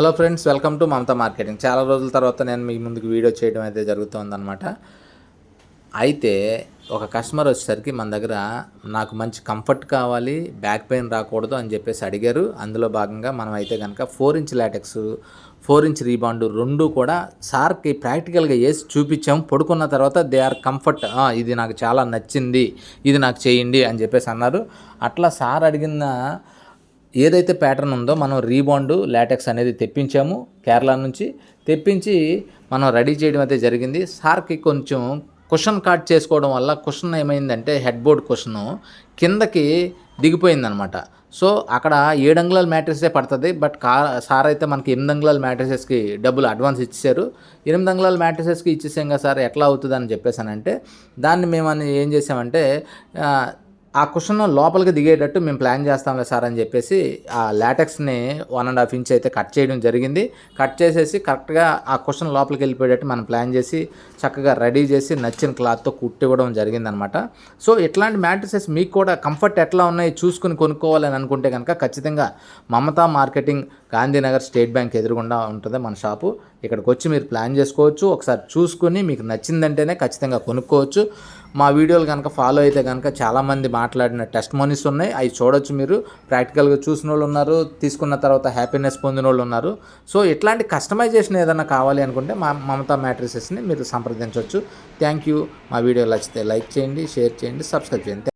Hello friends welcome to Mamata marketing. చాలా రోజుల తర్వాత నేను మీ ముందుకు వీడియో చేయడం అయితే జరుగుతుందన్నమాట. అయితే ఒక కస్టమర్ వచ్చేసరికి మన దగ్గర నాకు మంచి కంఫర్ట్ కావాలి బ్యాక్ పెయిన్ రాకూడదు అని చెప్పేసి అడిగారు. అందులో భాగంగా మనం అయితే కనుక four inch latex four inch rebond రెండు కూడా సార్కి ప్రాక్టికల్గా వేసి చూపించాం పడుకున్న తర్వాత దే ఆర్ కంఫర్ట్ ఇది నాకు చాలా నచ్చింది ఇది నాకు చేయండి అని చెప్పేసి అన్నారు. అట్లా సార్ అడిగిన ఏదైతే ప్యాటర్న్ ఉందో మనం రీబాండ్ లాటెక్స్ అనేది తెప్పించాము కేరళ నుంచి. తెప్పించి మనం రెడీ చేయడం అయితే జరిగింది. సార్కి కొంచెం కుషన్ కట్ చేసుకోవడం వల్ల కుషన్ ఏమైందంటే హెడ్ బోర్డ్ కుషను కిందకి దిగిపోయిందనమాట. సో అక్కడ ఏడు అంగుళాల మ్యాట్రిసే పడుతుంది. బట్ కా సార్ అయితే మనకి ఎనిమిది అంగుళాల మ్యాట్రిసెస్కి డబ్బులు అడ్వాన్స్ ఇచ్చారు ఎనిమిది అంగుళాల మ్యాట్రసెస్కి ఇచ్చేసాం కదా సార్ ఎట్లా అవుతుంది అని చెప్పేసానంటే దాన్ని మేము అని ఏం చేసామంటే ఆ కుషన్ లోపలికి దిగేటట్టు మేము ప్లాన్ చేస్తాంలే సార్ అని చెప్పేసి ఆ లాటెక్స్ని వన్ అండ్ హాఫ్ ఇంచ్ అయితే కట్ చేయడం జరిగింది. కట్ చేసేసి కరెక్ట్గా ఆ కుషన్ లోపలికి వెళ్ళిపోయేటట్టు మనం ప్లాన్ చేసి చక్కగా రెడీ చేసి నచ్చిన క్లాత్తో కుట్టివ్వడం జరిగిందనమాట. సో ఇట్లాంటి మ్యాట్రసెస్ మీకు కూడా కంఫర్ట్ ఎట్లా ఉన్నాయి చూసుకుని కొనుక్కోవాలని అనుకుంటే కనుక ఖచ్చితంగా Mamata marketing Gandhinagar state bank ఎదురుగుండా ఉంటుంది మన షాపు. ఇక్కడికి వచ్చి మీరు ప్లాన్ చేసుకోవచ్చు. ఒకసారి చూసుకొని మీకు నచ్చిందంటేనే ఖచ్చితంగా కొనుక్కోవచ్చు. మా వీడియోలు కనుక ఫాలో అయితే కనుక చాలామంది మాట్లాడిన టెస్ట్ మనీస్ ఉన్నాయి. అవి చూడొచ్చు మీరు. ప్రాక్టికల్గా చూసిన వాళ్ళు ఉన్నారు. తీసుకున్న తర్వాత హ్యాపీనెస్ పొందిన వాళ్ళు ఉన్నారు. సో ఇట్లాంటి కస్టమైజేషన్ ఏదైనా కావాలి అనుకుంటే మా మమతా మ్యాట్రిసెస్ని మీరు సంప్రదించవచ్చు థ్యాంక్ యూ. మా వీడియో నచ్చితే లైక్ చేయండి షేర్ చేయండి సబ్స్క్రైబ్ చేయండి.